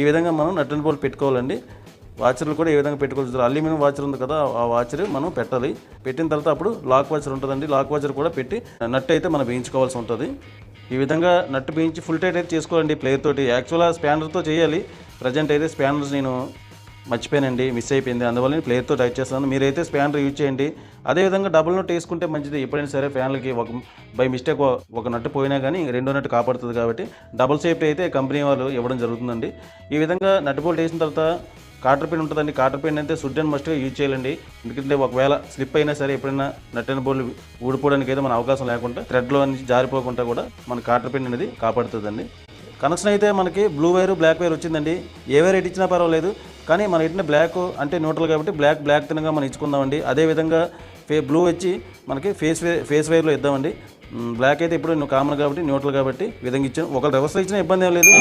ఈ విధంగా మనం నట్ అండ్ బోల్ట్ పెట్టుకోవాలండి. వాచర్లు కూడా ఏ విధంగా పెట్టుకోవచ్చు అల్యూమినియం వాచర్ ఉంది కదా ఆ వాచర్ మనం పెట్టాలి. పెట్టిన తర్వాత అప్పుడు లాక్ వాచర్ ఉంటుందండి. లాక్ వాచర్ కూడా పెట్టి నట్ అయితే మనం వేయించుకోవాల్సి ఉంటుంది. ఈ విధంగా నట్ వేయించి ఫుల్ టైట్ అయితే చేసుకోవాలండి ప్లేయర్ తోటి. యాక్చువల్గా స్పానర్తో చేయాలి. ప్రజెంట్ అయితే స్పానర్స్ నేను మర్చిపోయానండి మిస్ అయిపోయింది. అందువల్ల నేను ప్లేయర్తో టైట్ చేస్తాను మీరైతే స్పానర్ యూజ్ చేయండి. అదేవిధంగా డబుల్ నట్ వేసుకుంటే మంచిది. ఎప్పుడైనా సరే ఫ్యాన్లకి ఒక బై మిస్టేక్ ఒక నట్టు పోయినా కానీ రెండో నట్టు కాపాడుతుంది కాబట్టి డబుల్ సేఫ్టీ అయితే కంపెనీ వాళ్ళు ఇవ్వడం జరుగుతుందండి. ఈ విధంగా నట్టు బోల్ట్ వేసిన తర్వాత కాటర్ పిన్ ఉంటుందండి. కాటర్ పిన్ అయితే సుడ్ అండ్ మస్ట్గా యూజ్ చేయాలండి. ఎందుకంటే ఒకవేళ స్లిప్ అయినా సరే ఎప్పుడైనా నట్ అండ్ ఊడిపోవడానికి అయితే మన అవకాశం లేకుండా థ్రెడ్లో నుంచి జారిపోకుండా కూడా మన కాటర్ పిన్ అనేది కాపాడుతుందండి. కనెక్షన్ అయితే మనకి బ్లూ వైర్ బ్లాక్ వైర్ వచ్చిందండి. ఏ వైర్ ఇచ్చినా పర్వాలేదు. కానీ మనం ఇట్టిన బ్లాక్ అంటే న్యూట్రల్ కాబట్టి బ్లాక్ బ్లాక్ తినగా మనం ఇచ్చుకుందామండి. అదేవిధంగా ఫే బ్లూ వచ్చి మనకి ఫేస్ వే ఫేస్ వైర్లో ఇద్దామండి. బ్లాక్ అయితే ఇప్పుడు కామన్ కాబట్టి న్యూట్రల్ కాబట్టి విధంగా ఇచ్చాను ఒకళ్ళు రివర్స్లో ఇచ్చినా ఇబ్బంది ఏం లేదు.